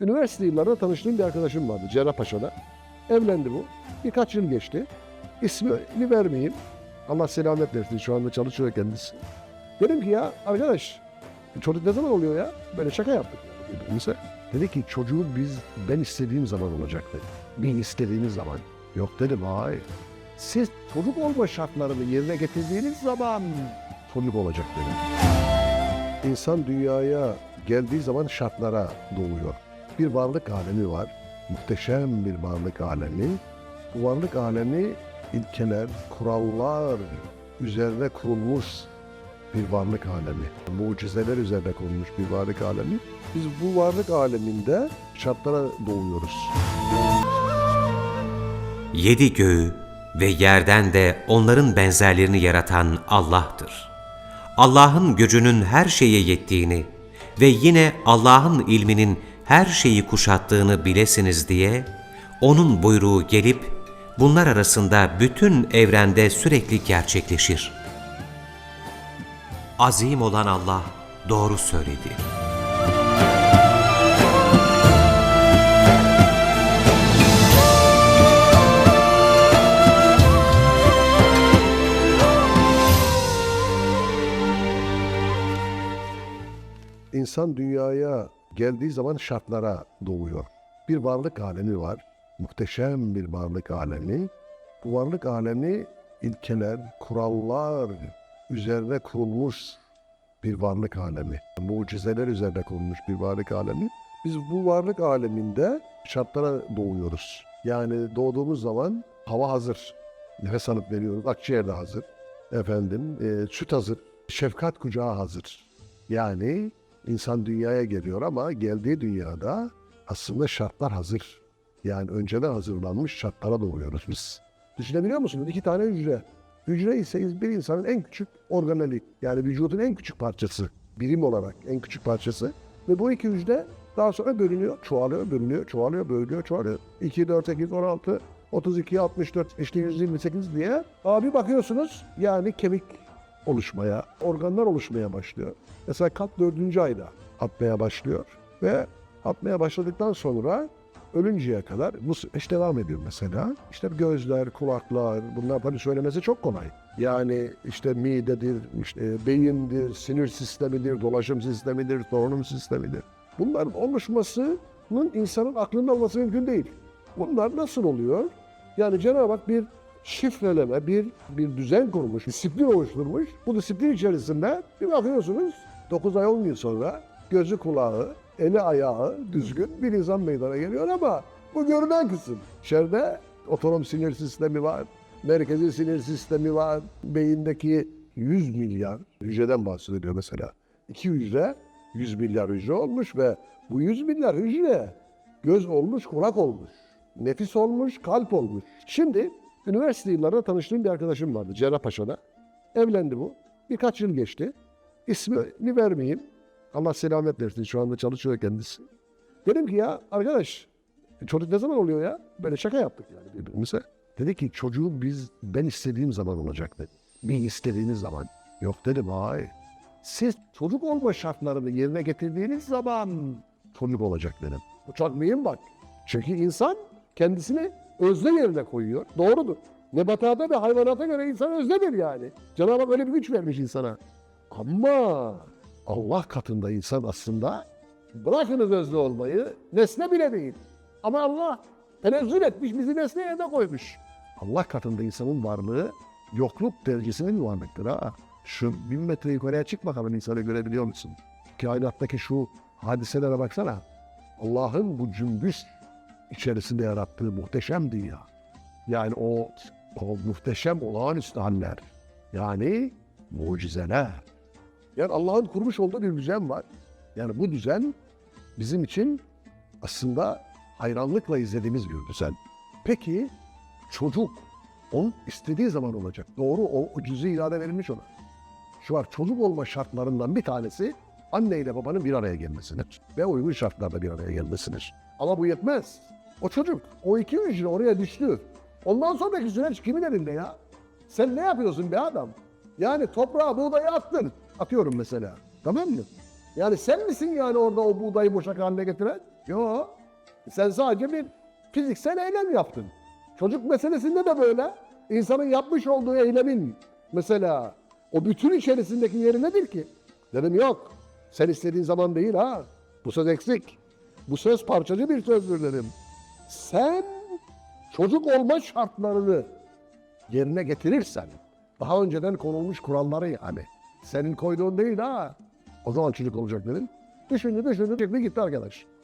Üniversite yıllarında tanıştığım bir arkadaşım vardı Cerrahpaşa'da. Evlendi bu. Birkaç yıl geçti. İsmini vermeyeyim. Allah selamet versin. Şu anda çalışıyor kendisi. Dedim ki ya arkadaş çocuk ne zaman oluyor ya? Böyle şaka yaptık birbirimize. Dedi ki çocuğu biz ben istediğim zaman olacak dedi. Bir istediğiniz zaman. Yok dedim hayır. Siz çocuk olma şartlarını yerine getirdiğiniz zaman çocuk olacak dedim. İnsan dünyaya geldiği zaman şartlara doğuyor. Bir varlık alemi var. Muhteşem bir varlık alemi. Bu varlık alemi ilkeler, kurallar üzerine kurulmuş bir varlık alemi. Mucizeler üzerine kurulmuş bir varlık alemi. Biz bu varlık aleminde şartlara doğuyoruz. Yedi göğü ve yerden de onların benzerlerini yaratan Allah'tır. Allah'ın gücünün her şeye yettiğini ve yine Allah'ın ilminin her şeyi kuşattığını bilesiniz diye, O'nun buyruğu gelip, bunlar arasında bütün evrende sürekli gerçekleşir. Azim olan Allah doğru söyledi. İnsan dünyaya geldiği zaman şartlara doğuyor. Bir varlık alemi var. Muhteşem bir varlık alemi. Bu varlık alemi ilkeler, kurallar üzerine kurulmuş bir varlık alemi. Mucizeler üzerine kurulmuş bir varlık alemi. Biz bu varlık aleminde şartlara doğuyoruz. Yani doğduğumuz zaman hava hazır. Nefes alıp veriyoruz. Akciğer de hazır. Efendim, e, süt hazır. Şefkat kucağı hazır. Yani insan dünyaya geliyor ama geldiği dünyada aslında şartlar hazır. Yani önceden hazırlanmış şartlara doğuyoruz biz. Düşünebiliyor musunuz? İki tane hücre. Hücre ise bir insanın en küçük organeli. Yani vücudun en küçük parçası. Birim olarak en küçük parçası. Ve bu iki hücre daha sonra bölünüyor, çoğalıyor, bölünüyor, çoğalıyor, bölünüyor, çoğalıyor. 2, 4, 8, 16, 32, 64, işte 128 diye. Abi bakıyorsunuz yani kemik oluşmaya, organlar oluşmaya başlıyor. Mesela kalp dördüncü ayda atmaya başlıyor ve atmaya başladıktan sonra ölünceye kadar bu süreç devam ediyor mesela. İşte gözler, kulaklar bunlar tabii söylemesi çok kolay. Yani işte midedir, işte beyindir, sinir sistemidir, dolaşım sistemidir, solunum sistemidir. Bunların oluşmasının insanın aklında olması mümkün değil. Bunlar nasıl oluyor? Yani Cenab-ı Hak bir şifreleme, bir bir düzen kurmuş, disiplin oluşturmuş. Bu disiplin içerisinde bir bakıyorsunuz 9 ay 10 yıl sonra gözü kulağı, eli ayağı düzgün bir insan meydana geliyor ama bu görünen kısım. İçeride otonom sinir sistemi var, merkezi sinir sistemi var, beyindeki 100 milyar hücreden bahsediliyor mesela. İki hücre 100 milyar hücre olmuş ve bu 100 milyar hücre göz olmuş, kulak olmuş, nefis olmuş, kalp olmuş. Şimdi üniversite yıllarında tanıştığım bir arkadaşım vardı Cerrahpaşa'da. Evlendi bu. Birkaç yıl geçti. İsmini vermeyeyim. Allah selamet versin. Şu anda çalışıyor kendisi. Dedim ki ya arkadaş çocuk ne zaman oluyor ya? Böyle şaka yaptık yani birbirimize. Dedi ki çocuğu biz ben istediğim zaman olacak dedi. Bir istediğiniz zaman. Yok dedim hayır. Siz çocuk olma şartlarını yerine getirdiğiniz zaman çocuk olacak dedim. Bu çok mühim bak. Çünkü insan kendisini özne yerine koyuyor. Doğrudur. Nebatata ve hayvanata göre insan öznedir yani. Cenab-ı Hak öyle bir güç vermiş insana. Ama Allah katında insan aslında bırakınız özne olmayı nesne bile değil. Ama Allah tenezzül etmiş bizi nesne yerine koymuş. Allah katında insanın varlığı yokluk derecesinde bir varlıktır ha. Şu bin metre yukarıya çık bakalım insanı görebiliyor musun? Kainattaki şu hadiselere baksana. Allah'ın bu cümbüş içerisinde yarattığı muhteşem dünya. Yani o, o muhteşem olağanüstü haller. Yani mucizeler. Yani Allah'ın kurmuş olduğu bir düzen var. Yani bu düzen bizim için aslında hayranlıkla izlediğimiz bir düzen. Peki çocuk onun istediği zaman olacak. Doğru o, o cüz'i irade verilmiş ona. Şu var çocuk olma şartlarından bir tanesi anne ile babanın bir araya gelmesidir. Ve uygun şartlarda bir araya gelmesidir. Ama bu yetmez. O çocuk, o iki hücre oraya düştü. Ondan sonraki süreç kimin elinde ya? Sen ne yapıyorsun be adam? Yani toprağa buğdayı attın. Atıyorum mesela. Tamam mı? Yani sen misin yani orada o buğdayı boşak haline getiren? Yok. Sen sadece bir fiziksel eylem yaptın. Çocuk meselesinde de böyle. İnsanın yapmış olduğu eylemin mesela o bütün içerisindeki yeri nedir ki? Dedim yok. Sen istediğin zaman değil ha. Bu söz eksik. Bu söz parçacı bir sözdür dedim. Sen çocuk olma şartlarını yerine getirirsen, daha önceden konulmuş kuralları yani, senin koyduğun değil ha, o zaman çocuk olacak dedim. Düşündü düşündü çıktı gitti arkadaş.